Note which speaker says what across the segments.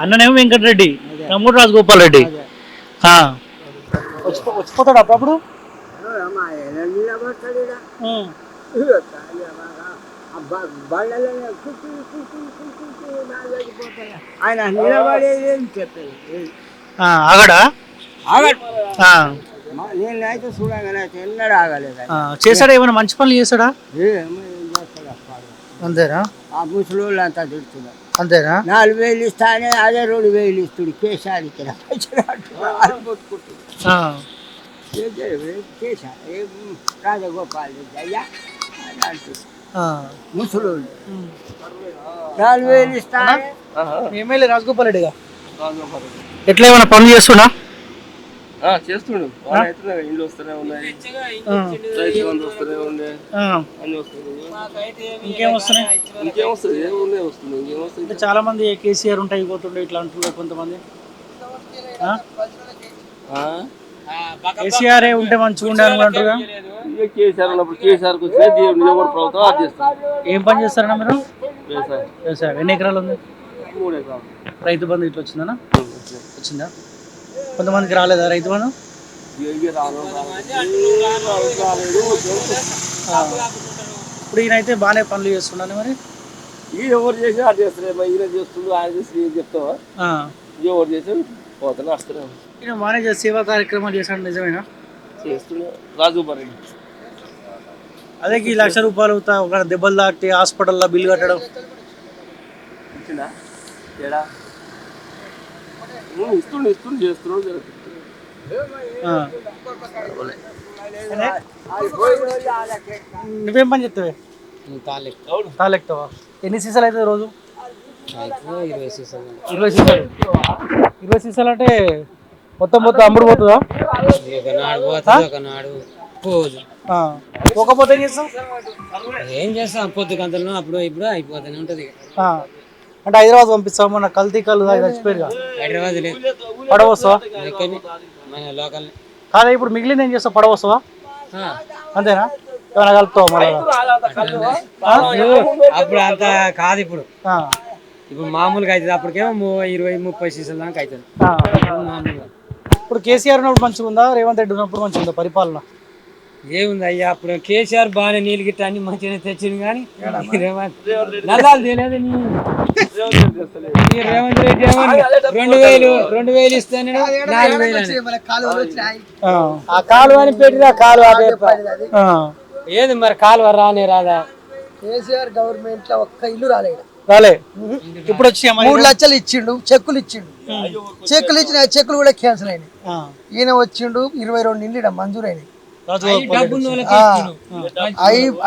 Speaker 1: అన్ననేమో వెంకటరెడ్డి. తమ్ముడు రాజగోపాల్ రెడ్డి వచ్చిపోతాడు అప్పుడప్పుడు? ఉం.
Speaker 2: ఆయన నిలబడేది ఏం చెప్పేది?
Speaker 1: ఆ, ఆగడా? ఆ,
Speaker 2: నేనైతే చూడగానే ఎన్నడూ ఆగలేదు
Speaker 1: ఆ, చేశాడా ఏమైనా మంచి పనులు చేశాడా. అంతేనా?
Speaker 2: ఆ ముసలోళ్ళు అంతా తిడుతున్నారు.
Speaker 1: అంతేనా?
Speaker 2: నాలుగు వేలు ఇస్తానే అదే రెండు వేలు ఇస్తుడు ఏం రాజగోపాల్ రెడ్డి అయ్యా. ముసలోళ్ళు. నాలుగు వేలు ఇస్తానే.
Speaker 1: ఎమ్మెల్యే రాజగోపాల్ రెడ్డిగా? ఎట్లా ఏమైనా పనులు చేస్తున్నా
Speaker 3: చేస్తుండు. ఇండ్లు వస్తూనే ఉన్నాయి. రైతు బంధు వస్తూనే ఉండే. అన్ని వస్తున్నాయి
Speaker 1: ఇంకేం వస్తున్నాయి?
Speaker 3: ఇంకేం వస్తుంది? ఇంకేం
Speaker 1: చాలా మంది కేసీఆర్ ఉంటాయి పోతుండే ఇట్లా అంటున్నారు కొంతమంది. ఆ?
Speaker 3: ఆ?
Speaker 1: కేసీఆర్ ఏ ఉంటే మంచిగా ఉండే అని అంటారుగా
Speaker 3: ఇక కేసీఆర్ ఉన్నప్పుడు కేసీఆర్కి వచ్చినా దేవుడు ఎవరు ప్రభుత్వం అది చేస్తుంది.
Speaker 1: ఏం పని చేస్తారన్నా మీరు?
Speaker 3: వ్యవసాయం.
Speaker 1: వ్యవసాయం. ఎన్ని ఎకరాలు ఉంది?
Speaker 3: మూడు ఎకరాలు.
Speaker 1: రైతు బంధు ఇట్లా వచ్చిందనా? వచ్చిందా? కొంతమందికి రాలేదా రైతు బంధు. ఆ. ఇప్పుడు ఈయనైతే బాగానే పనులు చేస్తున్నాను మరి?
Speaker 3: ఈ ఎవరు చేసినా అది చేస్తారు మరి ఈయన చేస్తుండు ఆయన చేసి ఏం చెప్తావా?
Speaker 1: ఆ.
Speaker 3: ఎవరు చేసి పోతానే వస్తూనే ఉంది.
Speaker 1: ఈయన బాగానే చేసి సేవా కార్యక్రమాలు చేశాడు నిజమేనా?
Speaker 3: చేస్తుండే. రాజగోపాల్ రెడ్డి
Speaker 1: అదే ఈ లక్ష రూపాయలు ఒక దెబ్బలు తాకితే హాస్పిటల్లో బిల్ కట్టడం.
Speaker 3: ఏడా? ఇస్తుండు ఇస్తుండు చేస్తున్నాడు.
Speaker 1: నువ్వేం పని చెప్తావే తాలెక్తావా ఎన్ని సీసాలు అవుతుంది రోజు? ఇరవై సీసాలు. ఇరవై సీసాలు అంటే మొత్తం మొత్తం అమ్ముడు పోతుందా?
Speaker 4: ఒకనాడు.
Speaker 1: పోకపోతే ఏం చేస్తాం?
Speaker 4: ఏం చేస్తాం? పొద్దు గంటలను అప్పుడు ఇప్పుడు అయిపోతూనే ఉంటది.
Speaker 1: అంటే హైదరాబాద్ పంపిస్తాం మన కల్తీ కళ్ళు తాగి చచ్చిపోయారుగా
Speaker 4: హైదరాబాద్
Speaker 1: పడవస్తావా ఇప్పుడు మిగిలింది ఏం చేస్తావు? పడవస్తావా అంతేనా? ఏమైనా కలుపుతావా
Speaker 4: అప్పుడు అంత కాదు ఇప్పుడు. ఇప్పుడు మామూలుగా అవుతుంది. అప్పటికేమో ఇరవై ముప్పై సీసాల దాకా అవుతుంది. ఇప్పుడు
Speaker 1: కేసీఆర్ ఉన్నప్పుడు మంచిగా ఉందా రేవంత్ రెడ్డి ఉన్నప్పుడు మంచిగా ఉందా పరిపాలన?
Speaker 4: ఏముంది అయ్యా అప్పుడు కేసీఆర్ బాగానే నీళ్ళు గిట్ట అన్ని మంచిగా తెచ్చింది కానీ నల్లాలు తెలియదు రేవంత్ రెడ్డి ఏమో రెండు వేలు రెండు వేలు ఇస్తాను నాలుగు వేలు.
Speaker 1: ఆ.
Speaker 4: కాలువ అని పెట్టిరా కాలువ. ఏది మరి కాలువ రానే రాదా?
Speaker 5: కేసీఆర్ గవర్నమెంట్లో ఒక్క ఇల్లు రాలేదు
Speaker 1: రాలే. ఇప్పుడు వచ్చి
Speaker 5: మూడు లక్షలు ఇచ్చిండు చెక్కులు ఇచ్చిండు. చెక్కులు ఇచ్చిన చెక్కులు కూడా క్యాన్సిల్ అయినాయి. ఈయన వచ్చిండు ఇరవై రెండు ఇల్లు ఈడ మంజూరు అయినాయి
Speaker 4: ఉన్నోళ్ళకే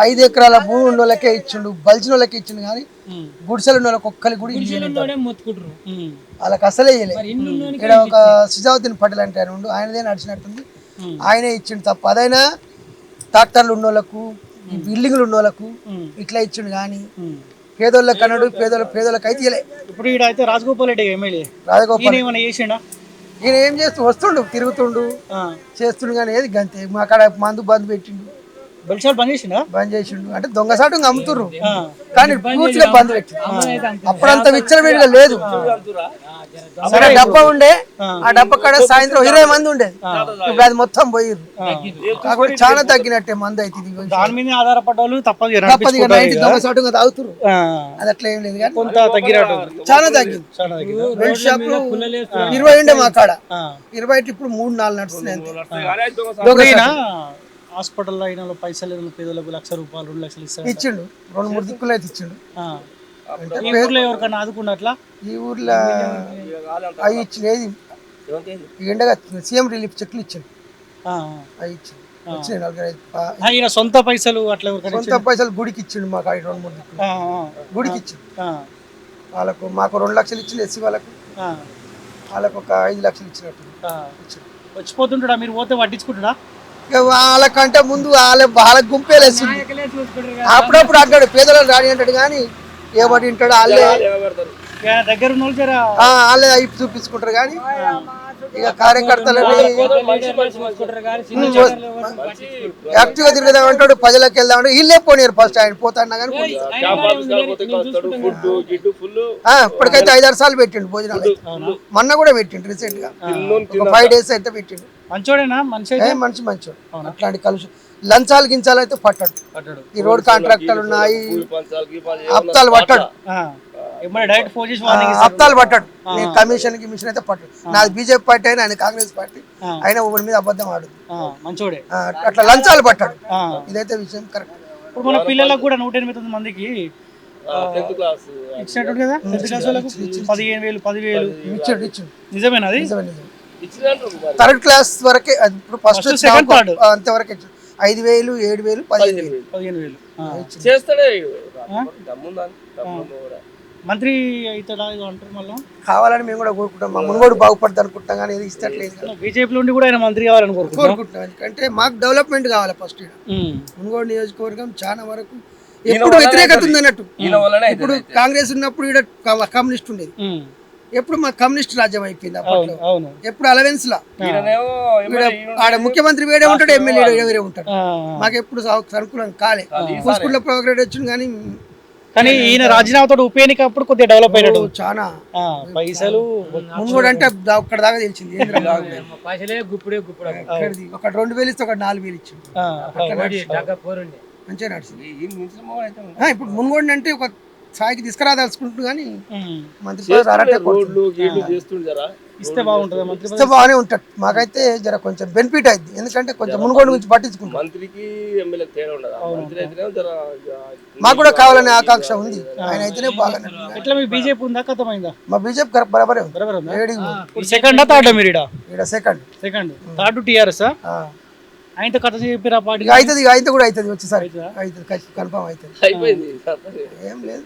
Speaker 5: ఐదు ఎకరాల భూమి ఉన్న వాళ్ళకే ఇచ్చిండు. బలిచిన వాళ్ళకే ఇచ్చిండు కానీ. గుడిసెలు ఉన్న వాళ్ళకి
Speaker 4: మొత్తుకుంటారు
Speaker 1: ఉమ్.
Speaker 5: వాళ్ళకి అసలే ఇక్కడ ఒక సిజావుద్దీన్ పటేల్ అంటే ఆయన ఉండు ఆయనదే నడిచినట్టుంది. ఆయనే ఇచ్చిండు తప్ప అదైనా ట్రాక్టర్లు ఉన్న వాళ్ళకు బిల్డింగ్లు ఉన్న వాళ్ళకు. ఇట్లా ఇచ్చిండు కానీ. పేదోళ్ళకి కన్నాడు పేదోళ్ళ పేదోళ్ళకి అయితే
Speaker 1: ఇప్పుడు అయితే రాజగోపాల్ రెడ్డి ఎమ్మెల్యే.
Speaker 5: రాజగోపాల్
Speaker 1: ఏమైనా చేసిండా?
Speaker 5: ఈయన ఏం చేస్తూ వస్తుండు తిరుగుతుండు. చేస్తుండు కానీ ఏది గంతే మా కాడ మందు బంద్ పెట్టిండు
Speaker 1: బెల్షాప్ బంద్ చేసిండా?
Speaker 5: బంద్ చేసిండు. అంటే దొంగసాటు అమ్ముతుర్రు. కానీ పూర్తిగా బంద్ పెట్టిండు. అప్పుడంత విచ్చలవిడిగా లేదు. సరే డబ్బా ఉండే. ఆ. డబ్బా కాడ సాయంత్రం ఇరవై మంది ఉండేది ఇప్పుడు అది మొత్తం పోయిర్రు. కాబట్టి చాలా తగ్గినట్టే మంది అయితే ఇది
Speaker 1: దాని మీద ఆధారపడ్డ వాళ్ళు తప్పదు
Speaker 5: తప్పదు నైట్ తాగుతుర్రు.
Speaker 1: ఆ.
Speaker 5: అది అట్లా ఏం లేదు కానీ
Speaker 1: కొంత తగ్గినట్టు ఉంది.
Speaker 5: చాలా తగ్గింది? రెండు షాపులు ఇరవై ఉండే మా కాడ. ఇరవై ఇప్పుడు మూడు నాలుగు నడుస్తున్నాయి అంతే.
Speaker 1: హాస్పిటల్లో అయిన పైసలు ఏదైనా పేదలకు లక్ష రూపాయలు రెండు లక్షలు ఇస్తారు
Speaker 5: ఇచ్చిండు. రెండు మూడు దిక్కులు అయితే ఇచ్చిండు.
Speaker 1: ఈ ఊర్లో ఎవరికైనా ఆదుకున్నట్లా?
Speaker 5: ఈ ఊర్లో అవి ఇచ్చిండు ఏది? ఎండగా సీఎం రిలీఫ్ చెక్లు ఇచ్చిండు. అవి ఇచ్చిండు. వచ్చినాయి నలుగురు ఐదు పా-
Speaker 1: ఆ, ఈయన సొంత పైసలు అట్లా
Speaker 5: సొంత పైసలు గుడికి ఇచ్చిండు మాకు ఐదు రెండు మూడు గుడికి ఇచ్చిండు. వాళ్ళకు మాకు రెండు లక్షలు ఇచ్చిండు ఎస్సీ వాళ్ళకు. వాళ్ళకు ఒక ఐదు లక్షలు ఇచ్చినట్టు.
Speaker 1: వచ్చిపోతుంటాడా? మీరు పోతే పట్టించుకుంటాడా
Speaker 5: వాళ్ళకంటే ముందు వాళ్ళ వాళ్ళ గుంపేలేసి అప్పుడప్పుడు అంటాడు పేదలను రాని అంటాడు కానీ ఏమని వింటాడు వాళ్ళే.
Speaker 1: దగ్గర వాళ్ళు జర.
Speaker 5: ఆ, వాళ్ళే అవి చూపించుకుంటారు కానీ ఇక కార్యకర్తలని. యాక్టివ్గా తిరుగుదాం అంటాడు ప్రజలకు వెళ్దాం అంటే వీళ్ళే పోనీరు ఫస్ట్ ఆయన పోతాన్నా కానీ ఇప్పటికైతే ఐదారు సార్లు పెట్టిండు భోజనాలు. మొన్న కూడా పెట్టిండు రీసెంట్గా ఫైవ్ డేస్ అయితే పెట్టిండు.
Speaker 1: మంచోడేనా? మనిషి
Speaker 5: ఏ మనిషి మంచోడు. అట్లాంటి కలుషం లంచాలు గించాలు అయితే పట్టాడు.
Speaker 1: పట్టాడు.
Speaker 5: ఈ రోడ్ కాంట్రాక్టర్లు ఉన్నాయి. హప్తాలు పట్టాడు. హప్తాలు పట్టాడు. నేను కమిషన్ గిమిషన్ అయితే పట్టాడు. నాది బీజేపీ పార్టీ అయినా ఆయన కాంగ్రెస్ పార్టీ అయినా ఒకటి మీద అబద్ధం ఆడు
Speaker 1: మంచోడే.
Speaker 5: అట్లా లంచాలు పట్టాడు. ఇదైతే విషయం కరెక్ట్.
Speaker 1: ఇప్పుడు మన పిల్లలకు కూడా నూట ఎనిమిది తొమ్మిది మందికి ఇచ్చినట్టు కదా? పదిహేను వేలు పదివేలు.
Speaker 5: ఇచ్చాడు ఇచ్చాడు.
Speaker 1: నిజమేనా అది?
Speaker 5: నిజమే
Speaker 3: మరి.
Speaker 5: థర్డ్ క్లాస్ వరకే ఇప్పుడు ఫస్ట్
Speaker 1: second, third.
Speaker 5: అంతవరకే. ఐదు వేలు ఏడు వేలు పదిహేను వేలు.
Speaker 1: పదిహేను.
Speaker 3: చేస్తాడే
Speaker 1: మంత్రి అవుతాడా ఏదో అంటారు మళ్ళీ?
Speaker 5: కావాలని మేము కూడా కోరుకుంటాం. మా మునుగోడు బాగుపడదు అనుకుంటాం కానీ ఏది ఇస్తట్లేదు కదా.
Speaker 1: బీజేపీలో ఉండి కూడా ఆయన మంత్రి కావాలని కోరుకుంటున్నాం
Speaker 5: కోరుకుంటున్నాం ఎందుకంటే మాకు డెవలప్మెంట్ కావాలి ఫస్ట్. మునుగోడు నియోజకవర్గం చాలా వరకు ఎప్పుడు వ్యతిరేకత ఉంది అన్నట్టు ఇప్పుడు కాంగ్రెస్ ఉన్నప్పుడు ఇక్కడ కమ్యూనిస్ట్ ఉండేది. ఎప్పుడు మా కమ్యూనిస్ట్ రాజ్యం అయిపోయింది అప్పట్లో.
Speaker 1: అవును
Speaker 5: ఎప్పుడు అలవెన్స్ లా?
Speaker 3: ఈయననేమో
Speaker 5: ఇక్కడ ఆడ ముఖ్యమంత్రి వేరే ఉంటాడు ఎమ్మెల్యే వేరే ఉంటాడు. మాకు ఎప్పుడు అనుకూలం కాలే. పూసుకుంటే ప్రోగ్రెడ్ వచ్చింది కానీ
Speaker 1: కానీ ఈయన రాజీనామాతో ఉప ఎన్నిక అప్పుడు కొద్దిగా డెవలప్ అయినట్టు
Speaker 5: చాలా
Speaker 1: ఆ, పైసలు
Speaker 5: మునుగోడు అంటే దా- ఒక్కడ దాకా తెలిసింది ఒక రెండు వేలు ఇస్తే ఒక నాలుగు వేలు ఇచ్చింది
Speaker 1: ఆ,
Speaker 4: దగ్గర పోరుండే.
Speaker 5: మంచిగా నడిచింది. ఇప్పుడు మునుగోడు అంటే ఒక స్థాయికి తీసుకురాదలుచుకుంటుంది కానీ. మంత్రి
Speaker 1: ఇస్తే బాగుంటుంది మంత్రి
Speaker 5: ఇస్తే బాగానే ఉంటాడు మాకైతే జర కొంచెం బెనిఫిట్ అయింది. ఎందుకంటే కొంచెం మునుగోడు గురించి పట్టించుకుంటాం. మాకు కూడా కావాలనే ఆకాంక్ష ఉంది. ఆయన అయితేనే బాగా
Speaker 1: ఎట్లా మీ బీజేపీ ఉందా? కథమైందా
Speaker 5: మా బీజేపీ బరాబరే ఉంది.
Speaker 1: సెకండ్ థర్డ్ మీరు ఈడ
Speaker 5: ఇక్కడ సెకండ్
Speaker 1: సెకండ్ థర్డ్ టీఆర్ఎస్ ఆయనతో కథ చెప్పిరా
Speaker 5: అవుతుంది కూడా అవుతుంది వచ్చేసరి అవుతుంది కన్ఫామ్ అవుతుంది
Speaker 3: అయిపోయింది
Speaker 5: ఏం లేదు.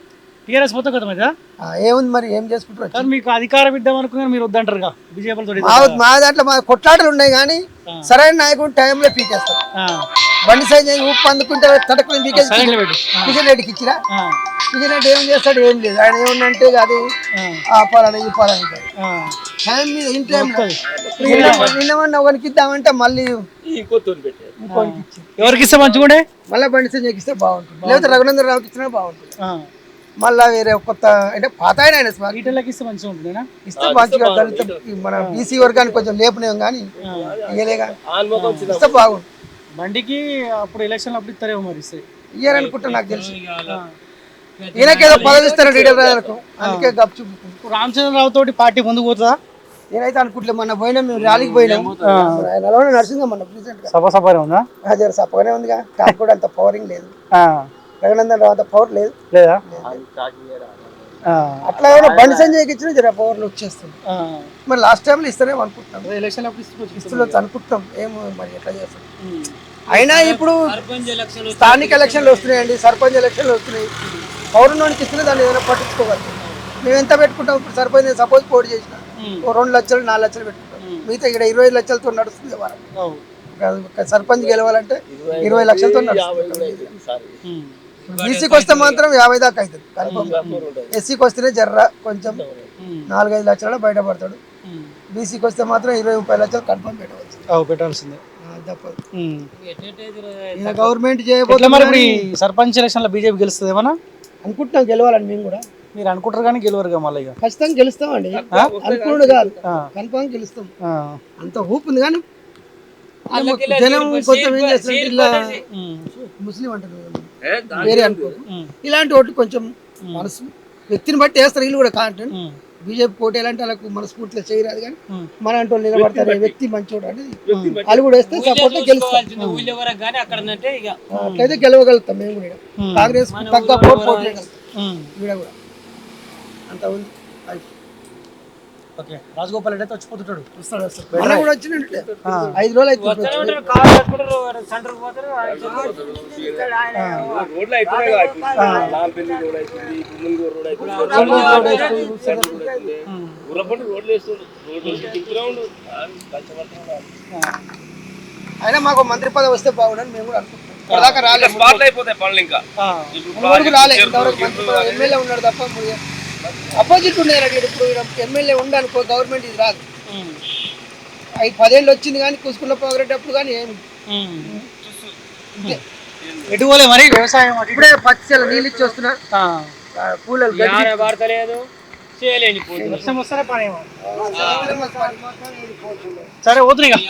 Speaker 1: టీఆర్ఎస్ మొత్తం కథమైందా
Speaker 5: ఆ, ఏముంది మరి ఏం చేసుకుంటారు
Speaker 1: కానీ మీకు అధికారం ఇద్దాం అనుకున్నారు మీరు వద్దంటారుగా బీజేపీలతో
Speaker 5: మా దాంట్లో మా కొట్లాటలు ఉన్నాయి కానీ సరైన నాయకుడు టైంలో పీకేస్తారు. బండి సైజ్ ఉప్పు అందుకుంటే తడకలు పీకేసి కిషన్ రెడ్డికి ఇచ్చిరా? కిషన్ రెడ్డి ఏం చేస్తాడు ఏం లేదు. ఆయన ఇక అది
Speaker 1: ఆ,
Speaker 5: ఆపాలని ఈ పాలని అంటాడు.
Speaker 1: ఆ.
Speaker 5: టైం మీద ఇన్ టైం నిన్నమన్నా ఒకరికి ఇద్దామంటే మళ్ళీ
Speaker 1: ఎవరికి ఇస్తే మంచిగుండే?
Speaker 5: మళ్ళీ బండి సంజయ్కి ఇస్తే బాగుంటుంది. లేకపోతే రఘునందన్ రావుకి ఇచ్చినా బాగుంటుంది. మళ్ళా వేరే కొత్త అంటే పాత ఆయన
Speaker 1: ఇస్తే మంచిగా ఉంటుందేనా?
Speaker 5: ఇస్తే మంచిగా దళిత మన బీసీ వర్గానికి కొంచెం లేపనేం కానీ ఇయ్యలేగా. ఇస్తే
Speaker 1: బండికి అప్పుడు ఎలక్షన్ అప్పుడు ఇస్తారేమో మరి
Speaker 5: ఇయ్యారనుకుంటా నాకు తెలిసి. ఈయనకేదో పదవి ఇస్తారు రాజులకు అందుకే గప్ చూపుకుంటాం
Speaker 1: ఇప్పుడు రామచంద్రరావు తోటి పార్టీ ముందుకు పోతుందా?
Speaker 5: నేనైతే అనుకుంటలే మొన్న పోయినా మేము ర్యాలీకి పోయినాం. ఆయన అలవాటు నడిచిందా మొన్న గా.
Speaker 1: సభ సభనే ఉందా?
Speaker 5: సప్పగానే ఉందిగా. నాకు కూడా అంత పవరింగ్ లేదు. రఘునందన్ రావు అంత పవర్ లేదు.
Speaker 1: లేదా? ఆ.
Speaker 5: అట్లా ఏమైనా బండి సంజయ్కి ఇచ్చిన జర పవర్లు వచ్చేస్తుంది
Speaker 1: ఆ.
Speaker 5: మరి లాస్ట్ టైంలో ఇస్తారేమో అనుకుంటున్నాం.
Speaker 1: ఎలక్షన్ అప్పుడు ఇస్తే
Speaker 5: ఇస్తున్నారు అనుకుంటున్నాం. ఏమో మరి ఎట్లా చేస్తాం. అయినా ఇప్పుడు స్థానిక ఎలక్షన్లు వస్తున్నాయండి సర్పంచ్ ఎలక్షన్లు వస్తున్నాయి. పౌరుణానికి ఇస్తున్న దాన్ని ఏదైనా పట్టించుకోవాలి. మేము ఎంత పెట్టుకుంటాం? ఇప్పుడు సర్పంచ్ సపోజ్ పోటీ చేసిన. ఓ రెండు లక్షలు నాలుగు లక్షలు పెట్టుకుంటాం. మిగతా ఇక్కడ ఇరవై లక్షలతో నడుస్తుంది వారం సర్పంచ్ గెలవాలంటే ఇరవై లక్షలతో నడుస్తుంది. బీసీకి వస్తే మాత్రం యాభై దాకా అవుతుంది. కన్ఫర్మ్ ఎస్సీకి వస్తేనే జర్ర కొంచెం
Speaker 1: ఉమ్.
Speaker 5: నాలుగైదు లక్షలలో బయటపడతాడు. బీసీకి వస్తే మాత్రం ఇరవై ముప్పై లక్షలు కన్ఫర్మ్ పెట్టవచ్చు.
Speaker 1: అవు పెట్టాల్సిందే.
Speaker 5: గవర్నమెంట్ చేయబోతున్నా
Speaker 1: మరి సర్పంచ్ ఎలక్షన్లో బీజేపీ గెలుస్తుంది ఏమన్నా?
Speaker 5: అనుకుంటున్నాం గెలవాలని మేము కూడా.
Speaker 1: మీరు అనుకుంటారు కానీ గెలవరుగా మళ్ళీ ఇక.
Speaker 5: ఖచ్చితంగా గెలుస్తామండి. అనుకున్నాడు కాదు.
Speaker 1: ఆ.
Speaker 5: కన్ఫర్మ్ గెలుస్తాం. అంత ఊపు ఉంది కానీ జనం కొంచెం ఏం చేస్తారంటే ఇలా. ముస్లిం అంటారు వేరే అనుకోరు. ఇలాంటి ఓట్లు కొంచెం మనసు వ్యక్తిని బట్టి వేస్తారు వీళ్ళు కూడా కాంటెంట్. బీజేపీ పోటీ ఎలాంటి వాళ్ళకు మనస్ఫూర్తిగా చేయరాదు కానీ. మన అంటే వాళ్ళు నిలబడతారు వ్యక్తి మంచోడు అనేది వాళ్ళు కూడా వేస్తే సపోర్ట్ గెలుస్తాం అట్లయితే గెలవగలుగుతాం మేము కూడా. కాంగ్రెస్ తగ్గ పోటీ కూడా. అంత ఉంది.
Speaker 1: ఓకే. రాజగోపాల్ రెడ్డి అయితే వచ్చిపోతుంటాడు.
Speaker 5: వస్తాడు కూడా వచ్చినట్టే ఐదు రోజులు. అయినా మాకు మంత్రి పదవి వస్తే బాగుండని మేము కూడా అనుకుంటున్నాం. రాలేదు
Speaker 3: స్పాట్లు అయిపోతాయి పనులు ఇంకా.
Speaker 1: ఆ.
Speaker 3: ఇప్పుడు
Speaker 5: మునుగోడుకు రాలే
Speaker 3: ప్రాజెక్ట్
Speaker 5: ఇంతవరకు మంత్రి పదవి ఎమ్మెల్యే ఉన్నాడు తప్ప అపోజిట్ ఉండేది ఇప్పుడు ఎమ్మెల్యే ఉండనుకో గవర్నమెంట్ ఇది రాదు. ఐదు పదేళ్ళు వచ్చింది కానీ కుసుకున్న పోగరేటప్పుడు కానీ ఏం
Speaker 1: ఎటు పోలే మరి వ్యవసాయం.
Speaker 5: ఇప్పుడే పచ్చి నీళ్ళు ఇచ్చి వస్తున్నా
Speaker 1: ఆ.
Speaker 5: కూలలు
Speaker 4: పడతలేదు చేయలేని
Speaker 1: వర్షం పని ఏమో. సరే పోతున్నాయి.